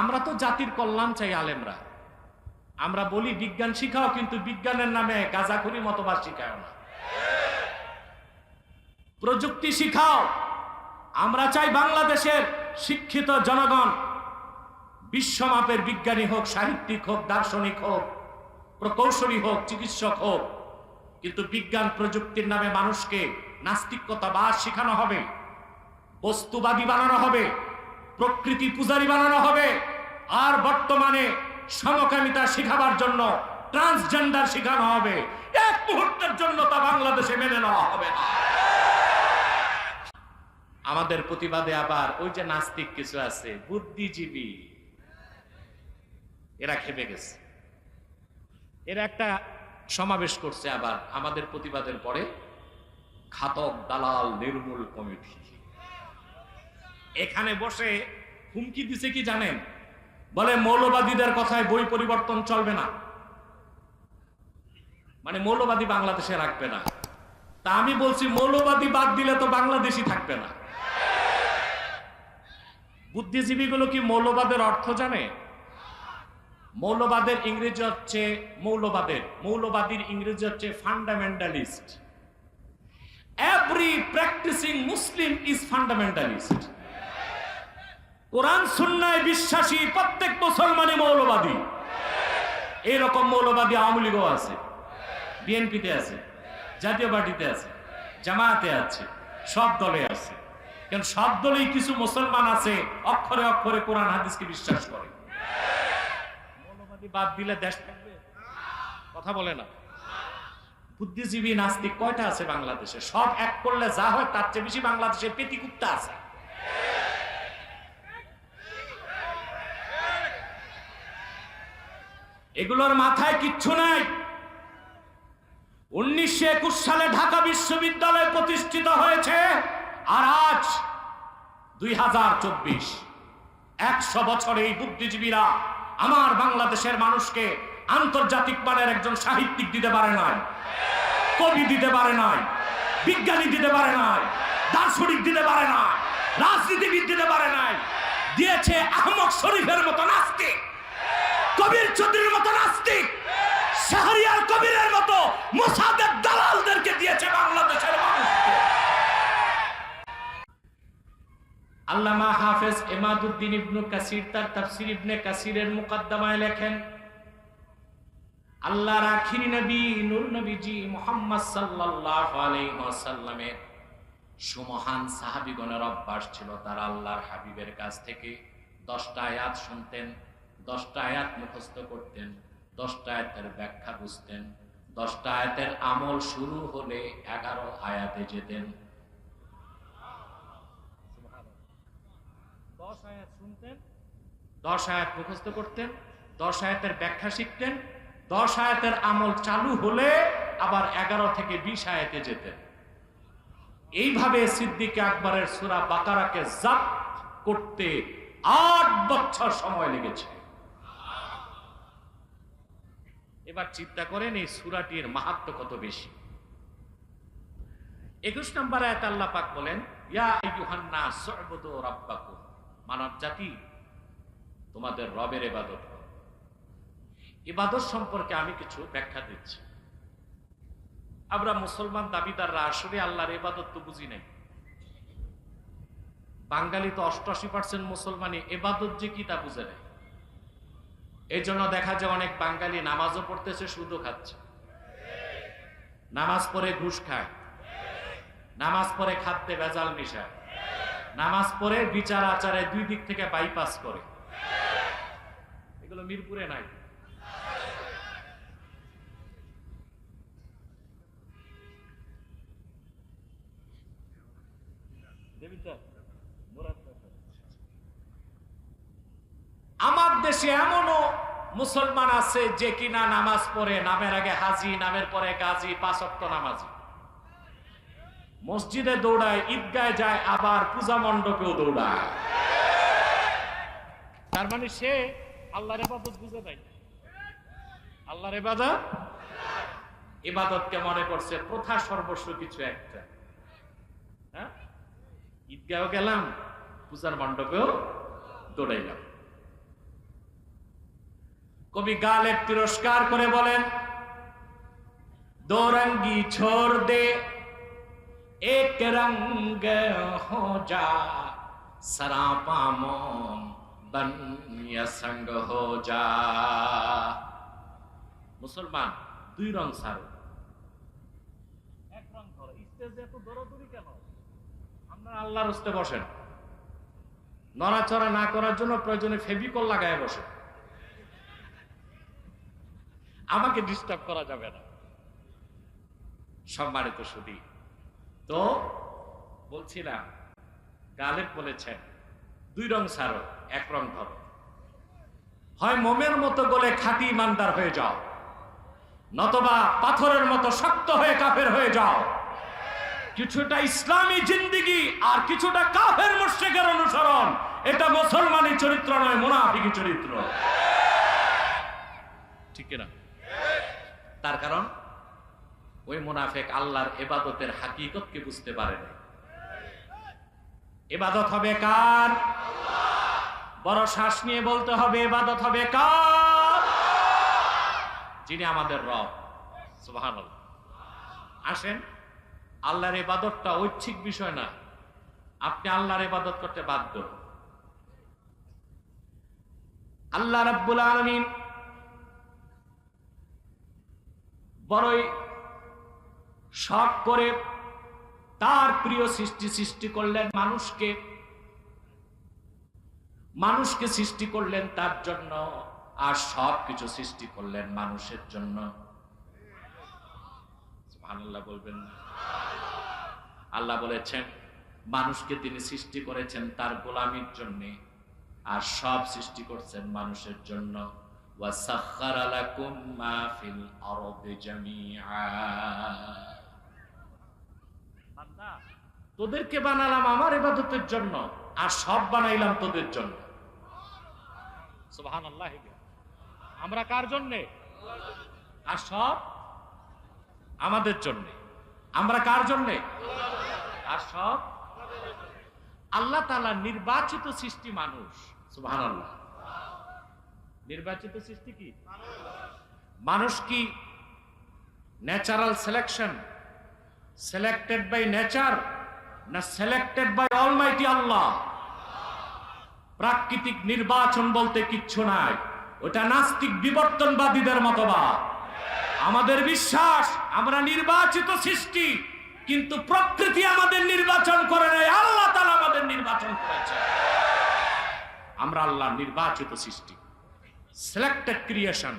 আমরা তো জাতির কল্যাণ চাই আলেমরা। আমরা বলি বিজ্ঞান শিখাও, কিন্তু বিজ্ঞানের নামে গাজাখুরি মতবাদ শিখাও না। প্রযুক্তি শিখাও। আমরা চাই বাংলাদেশের শিক্ষিত জনগণ বিশ্বমাপের বিজ্ঞানী হোক, সাহিত্যিক হোক, দার্শনিক হোক, প্রকৌশলী হোক, চিকিৎসক হোক। কিন্তু বিজ্ঞান প্রযুক্তির নামে মানুষকে নাস্তিকতাবাদ শেখানো হবে, বস্তুবাদী বানানো হবে। প্রকৃতি পূজারী বানানো হবে। আর বর্তমানে সমকামিতা শিখাবার জন্য ট্রান্সজেন্ডার শিখানো হবে। এক মুহূর্তের জন্য তা বাংলাদেশে মেনে নেওয়া হবে না। আমাদের প্রতিবাদে আবার ওই যে নাস্তিক কিছু আছে, বুদ্ধিজীবী। এরা খেপে গেছে। এরা একটা সমাবেশ করছে আবার। আমাদের প্রতিবাদের পরে ঘাতক, দালাল, নির্মূল কমিটি। এখানে বসে হুমকি দিছে কি জানেন? বলে, মৌলবাদীদের কথায় বই পরিবর্তন চলবে না। মানে মৌলবাদী বাংলাদেশে রাখবে না। তা আমি বলছি, মৌলবাদী বাদ দিলে তো বাংলাদেশই থাকবে না। বুদ্ধিজীবীগুলো কি মৌলবাদের অর্থ জানে? মৌলবাদের ইংরেজি হচ্ছে মৌলবাদের, মৌলবাদীর ইংরেজি হচ্ছে fundamentalist every practicing Muslim is fundamentalist Quran সুন্নায় বিশ্বাসী প্রত্যেক মুসলমানই মৌলবাদী। এরকম মৌলবাদী আওয়ামী লীগও আছে, বিএনপিতে আছে, জাতীয় পার্টিতে আছে, জামায়াতে আছে, সব দলে আছে। কারণ সব দলেই কিছু মুসলমান আছে, অক্ষরে অক্ষরে কোরআন হাদিসকে বিশ্বাস করে। মৌলবাদী বাদ দিলে দেশ থাকবে? কথা বলে না। বুদ্ধিজীবী, নাস্তিক কয়টা আছে বাংলাদেশে? সব এক করলে যা হয়, তার চেয়ে বেশি বাংলাদেশে পেটিকুত্তা আছে। এগুলোর মাথায় কিচ্ছু নাই। উনিশশো একুশ সালে ঢাকা বিশ্ববিদ্যালয় প্রতিষ্ঠিত হয়েছে, আর আজ দুই হাজার চব্বিশ। একশো বছরে এই বুদ্ধিজীবীরা আমার বাংলাদেশের মানুষকে আন্তর্জাতিক মানের একজন সাহিত্যিক দিতে পারে নাই, কবি দিতে পারে নাই, বিজ্ঞানী দিতে পারে নাই, দার্শনিক দিতে পারে নাই, রাজনীতিবিদ দিতে পারে নাই, দিয়েছে আহমদ শরীফের মতো নাস্তিক। কবির চৌধুরীর মতো নাস্তিক, শাহরিয়ার কবিরের মতো মোসাদের দালালদেরকে দিয়েছে বাংলাদেশের মানুষকে। আল্লামা হাফেজ এমাদুদ্দিন ইবনু কাসির, তার তাফসির ইবনে কাসিরের মুকদ্দমায় লেখেন, আল্লাহর নবী নবীজি মুহাম্মদ সাল্লাল্লাহু আলাইহি ওয়াসাল্লামের সুমহান সাহাবীগণের অভ্যাস ছিল তারা আল্লাহর হাবিবের কাছ থেকে দশটা আয়াত শুনতেন দশটা আয়াত মুখস্থ করতেন দশটা আয়াতের ব্যাখ্যা বুঝতেন দশটা আয়াতের আমল শুরু হলে এগারো আয়াতে যেতেন। দশ আয়াত মুখস্থ করতেন দশ আয়াতের ব্যাখ্যা শিখতেন দশ আয়াতের আমল চালু হলে আবার এগারো থেকে বিশ আয়াতে যেতেন। এইভাবে সিদ্দিকে আকবরের সুরা বাকারাকে জাপ করতে আট বছর সময় লেগেছে। এবার চিন্তা করেন এই সুরাটির মাহাত্ম কত বেশি। একুশ নম্বর আয়াত আল্লাহ পাক বলেন মানব জাতি, তোমাদের রবের ইবাদত করো। ইবাদত সম্পর্কে আমি কিছু ব্যাখ্যা দিচ্ছি। আমরা মুসলমান দাবিদাররা আসলে আল্লাহর এবাদত তো বুঝি নাই। বাঙালি তো অষ্টআশি পার্সেন্ট মুসলমানই এবাদত যে কি তা বুঝে নেয় এই জন্য দেখা যায় অনেক বাঙালি নামাজও পড়তেছে সুদও খাচ্ছে। নামাজ পড়ে ঘুষ খায়। নামাজ পড়ে খাদ্যে ভেজাল মিশায়। নামাজ পড়ে বিচার আচারে দুই দিক থেকে বাইপাস করে। এগুলো মিরপুরে নাই। আমার দেশে এমনও মুসলমান আছে যে কিনা নামাজ পড়ে, নামের আগে হাজি, নামের পরে গাজী পাঁচক্ত নামাজি। মসজিদে দৌড়ায়, ঈদগায় যায়, আবার পূজা মণ্ডপেও দৌড়ায়। তার মানে সে আল্লাহর এবাদত বুঝে নাই। আল্লাহর এবাদত ইবাদতকে মনে করছে প্রথা সর্বস্ব কিছু একটা। হ্যাঁ? ঈদগাঁও গেলাম, পূজার মণ্ডপেও দৌড়াইলাম। কবি গালেব তিরস্কার করে বলেন দো রঙ্গি ছোড় দে, এক রঙ্গ হো যা সরাপা মোম বন সঙ্গ হো যা। মুসলমান, দুই রং সারো এক রং ধরো স্টেজে এত দৌড়াদৌড়ি কেন? আপনারা আল্লাহর হস্তে বসেন। নড়াচড়া না করার জন্য প্রয়োজনে ফেবিকল লাগায় বসে আমাকে ডিস্টার্ব করা যাবে না। সম্মানিত সুদী তো বলছিলাম, গালেব বলেছেন, দুই রং সারো এক রং ধরো। হয় মোমের মতো গলে খাঁটি ইমানদার হয়ে যাও, নতবা পাথরের মতো শক্ত হয়ে কাফের হয়ে যাও। কিছুটা ইসলামী জিন্দিগি আর কিছুটা কাফের মুশ্রিকের অনুসরণ, এটা মুসলমানি চরিত্র নয় মোনাফিকি চরিত্র। ঠিক না তার কারণ? ওই মুনাফেক আল্লাহর এবাদতের হাকিকতকে বুঝতে পারে না এবাদত হবে কার? বড় শ্বাস নিয়ে বলতে হবে এবাদত হবে কার? যিনি আমাদের রব। সুবহানাল্লাহ। আসেন আল্লাহর এবাদতটা ঐচ্ছিক বিষয় না। আপনি আল্লাহর এবাদত করতে বাধ্য। আল্লাহ রাব্বুল আলামিন বড়ই শখ করে তার প্রিয় সৃষ্টি সৃষ্টি করলেন মানুষকে। মানুষকে সৃষ্টি করলেন তার জন্য আর সব কিছু সৃষ্টি করলেন মানুষের জন্য। সুবহানাল্লাহ বলবেন আল্লাহ বলেছেন, মানুষকে তিনি সৃষ্টি করেছেন তার গোলামির জন্য, আর সব সৃষ্টি করছেন মানুষের জন্য। وَسَخَّرَ لَكُم مَّا فِي الْأَرْضِ جَمِيعًا বান্দা, তোদেরকে বানালাম আমার ইবাদতের জন্য আর সব বানাইলাম তোদের জন্য সুবহানাল্লাহ আমরা কার জন্যে আর সব আমাদের জন্যে আমরা কার জন্যে আর সব আল্লাহ তালা নির্বাচিত সৃষ্টি মানুষ সুবহানাল্লাহ নির্বাচিত সৃষ্টি কি? মানুষ কি natural selection selected by nature না সিলেক্টেড বাই অলমাইটি আল্লাহ প্রাকৃতিক নির্বাচন বলতে কিচ্ছু নাই। ওটা নাস্তিক বিবর্তনবাদীদের মতবাদ। আমাদের বিশ্বাস, আমরা নির্বাচিত সৃষ্টি, কিন্তু প্রকৃতি আমাদের নির্বাচন করে নাই, আল্লাহ তালা আমাদের নির্বাচন করেছে। আমরা আল্লাহ নির্বাচিত সৃষ্টি। সিলেক্টেড ক্রিয়েশন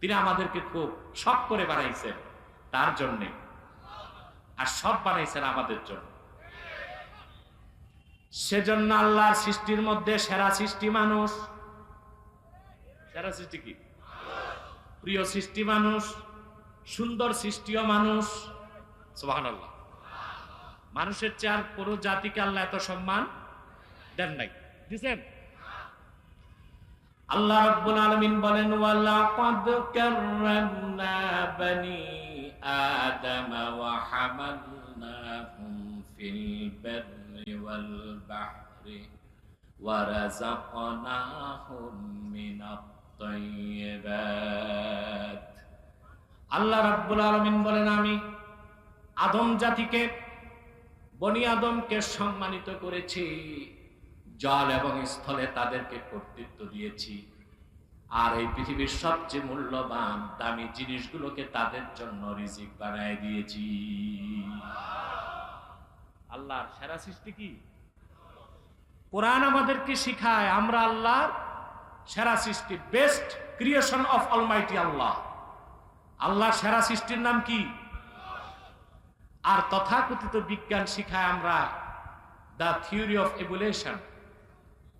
তিনি আমাদেরকে খুব শখ করে বানাইছেন তার জন্যে। আর সব বানাইছেন আমাদের জন্য। সেজন্য আল্লাহর সৃষ্টির মধ্যে সেরা সৃষ্টি মানুষ। সেরা সৃষ্টি কি? প্রিয় সৃষ্টি মানুষ, সুন্দর সৃষ্টিও মানুষ। সুবহানাল্লাহ। মানুষের চেয়ে আর কোনো জাতিকে আল্লাহ এত সম্মান দেন নাই। দিছেন? আল্লাহ রাব্বুল আলামিন বলেন, ওয়ালাকাদ কাররামনা বানি আদম ওয়া হামালনাহুম ফিল বাররি ওয়াল বাহরি ওয়া রাযাকনাহুম মিনাত তাইয়্যিবাত আল্লাহ রাব্বুল আলামিন বলেন, আমি আদম জাতিকে, বনি আদমকে সম্মানিত করেছি। জল এবং স্থলে তাদেরকে কর্তৃত্ব দিয়েছি। আর এই পৃথিবীর সবচেয়ে মূল্যবান, দামি জিনিসগুলোকে তাদের জন্য রিজিক বানায় দিয়েছি। আল্লাহর সেরা সৃষ্টি কি? কোরআন আমাদেরকে শিখায়, আমরা আল্লাহর সেরা সৃষ্টি best creation of almighty Allah আল্লাহর সেরা সৃষ্টির নাম কি? আর তথাকথিত বিজ্ঞান শিখায় আমরা দ্য থিওরি অফ এভুলেশন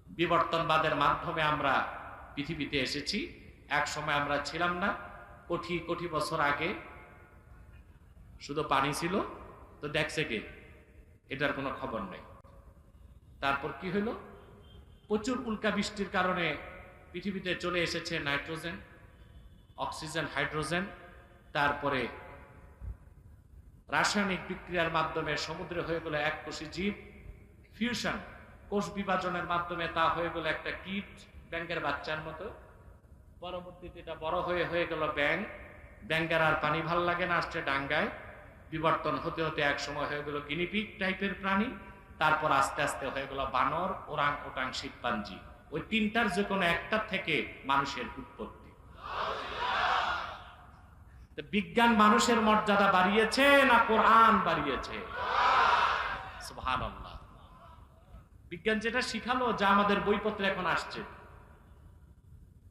বিবর্তনবাদের মাধ্যমে আমরা পৃথিবীতে এসেছি। এক সময় আমরা ছিলাম না। কোটি কোটি বছর আগে শুধু পানি ছিল। তো দেখছে কে? এটার কোনো খবর নেই। তারপর কি হলো? প্রচুর উল্কা বৃষ্টির কারণে পৃথিবীতে চলে এসেছে নাইট্রোজেন, অক্সিজেন, হাইড্রোজেন। তারপরে রাসায়নিক বিক্রিয়ার মাধ্যমে সমুদ্রে হয়ে গেল এক কোষী জীব, ফিউশন। কোষ বিভাজনের মাধ্যমে তা হয়ে গেল একটা কীট, ব্যাংকের বাচ্চার মতো। পরবর্তীতে এটা বড় হয়ে হয়ে গেল ব্যাং। ব্যাংকের আর পানি ভালো লাগে না, আসছে ডাঙ্গায়। বিবর্তন হতে হতে এক সময় হয়ে গেল গিনিপিক টাইপের প্রাণী, তারপর আস্তে আস্তে হয়ে গেল বানর, ওরাং ওটাং শিবপাঞ্জি ওই তিনটার যে কোনো একটা থেকে মানুষের উৎপত্তি। বিজ্ঞান মানুষের মর্যাদা বাড়িয়েছে না কোরআন বাড়িয়েছে? সুবহানাল্লাহ। বিজ্ঞান যেটা শিখালো, যা আমাদের বইপত্রে এখন আসছে।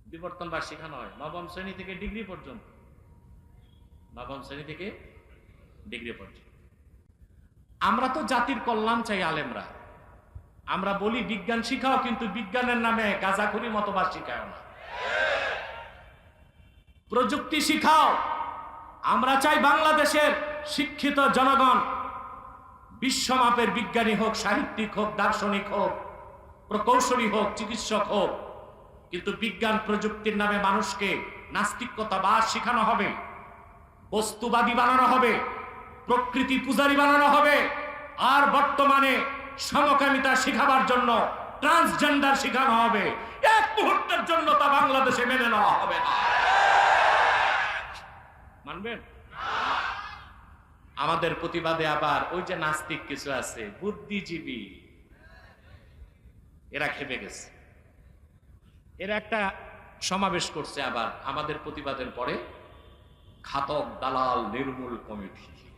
বিবর্তন বা শেখানো হয়। নবম শ্রেণি থেকে ডিগ্রি পর্যন্ত। নবম শ্রেণি থেকে ডিগ্রি পর্যন্ত। আমরা তো জাতির কল্যাণ চাই আলেমরা। আমরা বলি বিজ্ঞান শিখাও, কিন্তু বিজ্ঞানের নামে গাজাখুরি মতবাদ শিখাও না। প্রযুক্তি শিখাও। আমরা চাই বাংলাদেশের শিক্ষিত জনগণ বিশ্বমাপের বিজ্ঞানী হোক, সাহিত্যিক হোক, দার্শনিক হোক, প্রকৌশলী হোক, চিকিৎসক হোক, কিন্তু বিজ্ঞান প্রযুক্তির নামে মানুষকে নাস্তিকতাবাদ শেখানো হবে, বস্তুবাদী বানানো হবে, প্রকৃতি পূজারী বানানো হবে, আর বর্তমানে সমকামিতা শেখাবার জন্য ট্রান্সজেন্ডার শেখানো হবে। এক মুহূর্তের জন্য তা বাংলাদেশে মেনে নেওয়া হবে না। মানবেন? আমাদের প্রতিবাদে আবার ওই যে নাস্তিক কিছু আছে, বুদ্ধিজীবী। এরা খেপে গেছে। এরা একটা সমাবেশ করছে আবার আমাদের প্রতিবাদের পরে ঘাতক, দালাল, নির্মূল কমিটি।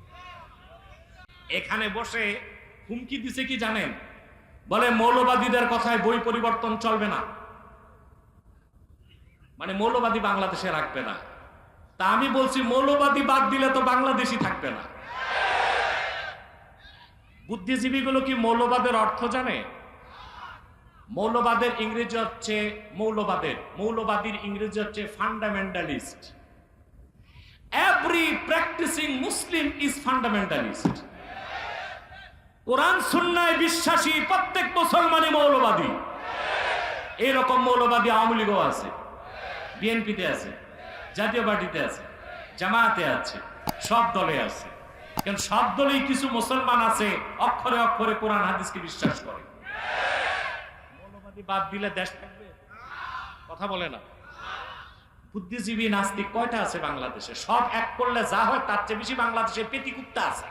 এখানে বসে হুমকি দিছে কি জানেন? বলে মৌলবাদীদের কথায় বই পরিবর্তন চলবে না। মানে মৌলবাদী বাংলাদেশে রাখবে না। তা আমি বলছি, মৌলবাদী বাদ দিলে তো বাংলাদেশই থাকবে না। বুদ্ধিজীবীগুলো কি মৌলবাদের অর্থ জানে? মৌলবাদের ইংরেজি হচ্ছে মৌলবাদের, মৌলবাদীর ইংরেজি হচ্ছে fundamentalist every practicing Muslim is fundamentalist Quran, সুন্নায় বিশ্বাসী প্রত্যেক মুসলমানই মৌলবাদী। এরকম মৌলবাদী আওয়ামী লীগও আছে, বিএনপিতে আছে, জাতীয় পার্টিতে আছে জামায়াতে আছে, সব দলে আছে। কারণ সব দলেই কিছু মুসলমান আছে, অক্ষরে অক্ষরে কোরআন হাদিসকে বিশ্বাস করে। বাদ দিলে দেশ থাকবে? কথা বলে না। বুদ্ধিজীবী, নাস্তিক কয়টা আছে বাংলাদেশে? সব এক করলে যা হয়, তার চেয়ে বেশি বাংলাদেশে পেটিকুত্তা আছে।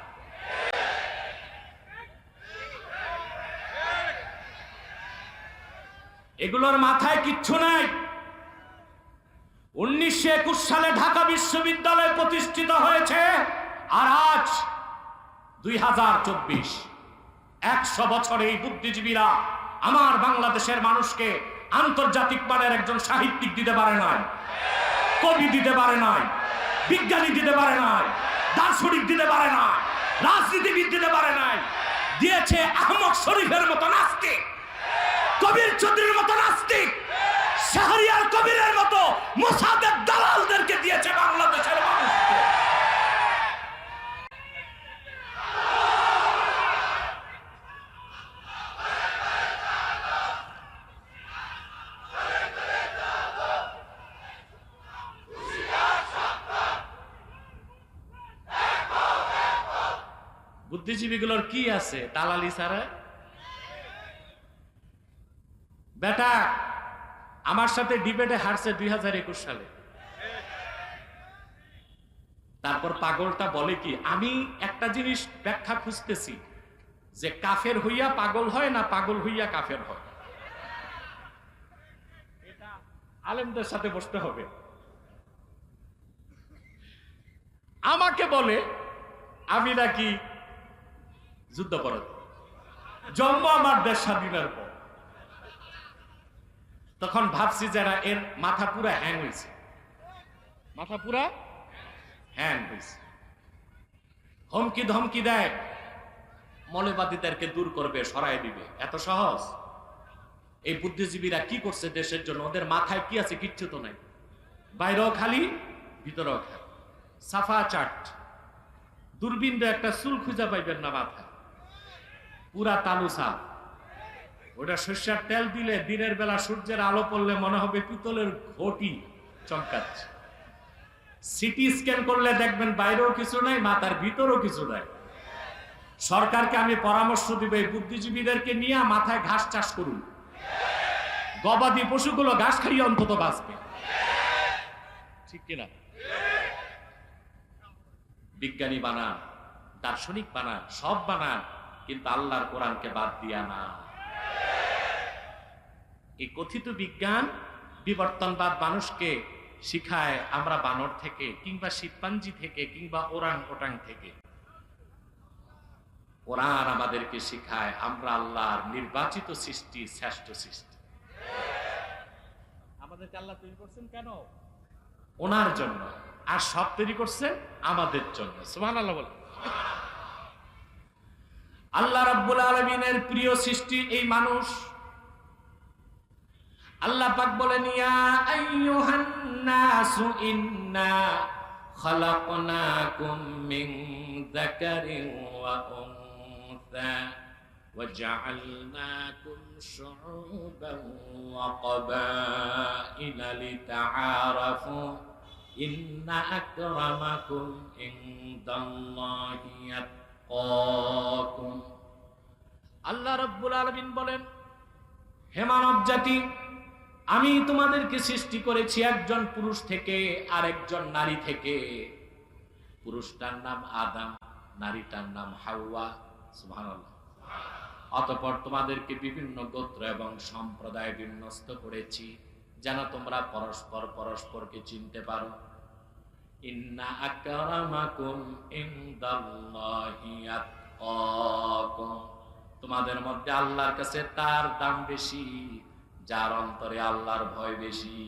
এগুলোর মাথায় কিচ্ছু নাই। উনিশশো একুশ সালে ঢাকা বিশ্ববিদ্যালয় প্রতিষ্ঠিত হয়েছে। আর আজ দুই হাজার চব্বিশ, একশো বছর এই বুদ্ধিজীবীরা আমার বাংলাদেশের মানুষকে আন্তর্জাতিক মানের একজন সাহিত্যিক দিতে পারে নাই, কবি দিতে পারে নাই, বিজ্ঞানী দিতে পারে নাই, দার্শনিক দিতে পারে না রাজনীতিবিদ দিতে পারে নাই, দিয়েছে আহমদ শরীফের মতো নাস্তিক, কবির চৌধুরীর মতো নাস্তিক, শাহরিয়ার কবিরের মতো মোসাদের দালালদেরকে দিয়েছে বাংলাদেশের মানুষকে। বুদ্ধিজীবীগুলোর কি আছে? দালালি ছাড়া? বেটা, আমার সাথে ডিবেটে হারছে দুই হাজার একুশ সালে। তারপর পাগলটা বলে কি, আমি একটা জিনিস ব্যাখ্যা খুঁজতেছি, যে কাফের হইয়া পাগল হয় না পাগল হইয়া কাফের হয়? আলেমদের সাথে বসতে হবে। আমাকে বলে, আমি নাকি যুদ্ধপরাধ জন্ম আমার দেশ স্বাধীনের পর। তখন ভাবছি যারা এর মাথা পুরা হ্যাং হয়েছে মাথা পুরা হ্যাং হয়েছে হুমকি ধমকি দেয়। মৌলবাদীদেরকে দূর করবে সরাই দিবে। এত সহজ? এই বুদ্ধিজীবীরা কি করছে দেশের জন্য? ওদের মাথায় কি আছে কিচ্ছু তো নাই। বাইরেও খালি ভিতরেও খালি। সাফা চাট। দূরবীন দিয়ে একটা চুল খুঁজা পাইবেন না মাথায়। পুরা তালু সাপ ওটা সর্ষার তেল দিলে দিনের বেলা সূর্যের আলো পড়লে মনে হবে পিতলের ঘটি চমকাচ্ছে। সিটি স্ক্যান করলে দেখবেন বাইরেও কিছু নাই, মাথার ভিতরেও কিছু নাই। সরকারকে আমি পরামর্শ দিব, এই বুদ্ধিজীবীদেরকে নিয়ে মাথায় ঘাস চাষ করুন। গবাদি পশুগুলো ঘাস খাইয়ে অন্তত বাঁচবে। ঠিক কিনা? বিজ্ঞানী বানান, দার্শনিক বানান, সব বানান। কিন্তু আল্লাহর কোরআনকে বাদ দিয়া না। এই কথিত বিজ্ঞান বিবর্তনবাদ মানুষকে শিখায় আমরা বানর থেকে কিংবা শিবপাঞ্জি থেকে কিংবা ওরাং ওটাং থেকে। কোরআন আমাদেরকে শিখায় আমরা আল্লাহর নির্বাচিত সৃষ্টি শ্রেষ্ঠ সৃষ্টি। আমাদেরকে আল্লাহ তৈরি করছেন কেন? ওনার জন্য। আর সব তৈরি করছেন আমাদের জন্য। সুবহান আল্লাহ বলে আল্লাহ রাব্বুল আলমিনের প্রিয় সৃষ্টি এই মানুষ আল্লাহ পাক বলেন ইয়া আইয়ুহান নাসু ইন্না খালাকনাকুম মিন যাকারিন ওয়া উনসা وجعلناكم شعوبا وقبائل لتعارفوا إن أكرمكم عند الله يتقاكم আল্লাহ রব্বুল আলমিন বলেন, হে মানব জাতি, আমি তোমাদেরকে সৃষ্টি করেছি একজন পুরুষ থেকে আর একজন নারী থেকে। পুরুষটার নাম আদাম, নারীটার নাম হাওয়া অতঃপর তোমাদেরকে বিভিন্ন গোত্র এবং সম্প্রদায় বিন্যস্ত করেছি, যেন তোমরা পরস্পর পরস্পরকে চিনতে পারো। আকরামাকুম ইনদাল্লাহি আতকাকুম। তোমাদের মধ্যে আল্লাহর কাছে তার দাম বেশি, যার অন্তরে আল্লাহর ভয় বেশি।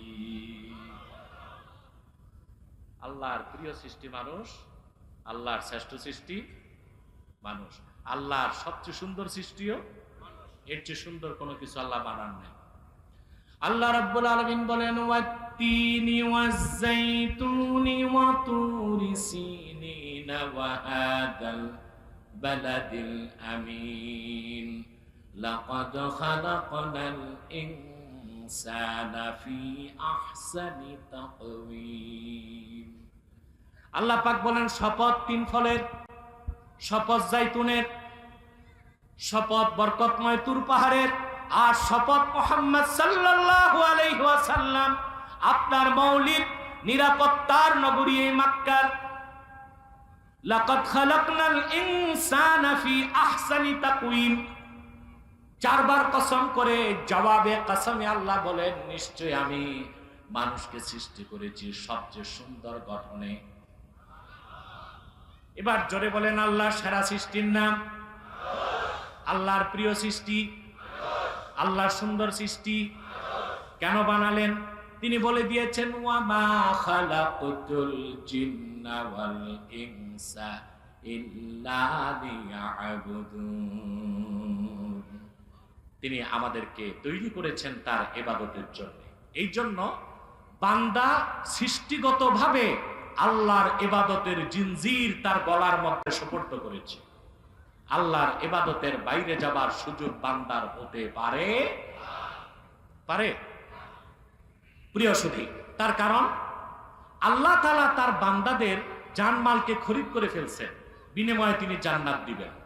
আল্লাহর প্রিয় সৃষ্টি মানুষ, আল্লাহর শ্রেষ্ঠ সৃষ্টি মানুষ। আল্লাহর সবচেয়ে সুন্দর সৃষ্টিও, এর চেয়ে সুন্দর কোনো কিছু আল্লাহ বানান নাই। আল্লাহ রাব্বুল আলামিন বলেন, ওয়াত্তিনি ওয়াজ-যাইতুনি ওয়া তুরি সিনিন ওয়া হাদাল বালাদিল আমিন। লাকাদ খালাকনাল ইনসানা ফি আহসানি তাকওয়িম। আল্লাহ পাক বলেন, শপথ তিন ফলের, শপথ জাইতুনের শপথ বরকতময় তুর পাহাড়ের আর শপথ মোহাম্মদ সাল্লাল্লাহু আলাইহি ওয়াসাল্লাম আপনার মৌলিক নিরাপত্তার নগরী এই মক্কার। লাকাদ খালাকনাল ইনসানা ফি আহসানি তাকওয়িম। চারবার কসম করে জবাবে কসমে আল্লাহ বলেন, নিশ্চয় আমি মানুষকে সৃষ্টি করেছি সবচেয়ে সুন্দর গঠনে। এবার জোরে বলেন, আল্লাহ সেরা সৃষ্টির নাম। আল্লাহর প্রিয় সৃষ্টি আল্লাহর সুন্দর সৃষ্টি কেন বানালেন? তিনি বলে দিয়েছেন তিনি আমাদেরকে তৈরি করেছেন তার এবাদতের জন্য। এই জন্য বান্দা সৃষ্টিগতভাবে আল্লাহর এবাদতের জিনজির তার গলার মধ্যে সুপর্দ করেছে। আল্লাহর এবাদতের বাইরে যাবার সুযোগ বান্দার হতে পারে? পারে। প্রিয় সুধী, তার কারণ, আল্লাহ তালা তার বান্দাদের জানমালকে খরিদ করে ফেলছেন। বিনিময়ে তিনি জান্নাত দিবেন।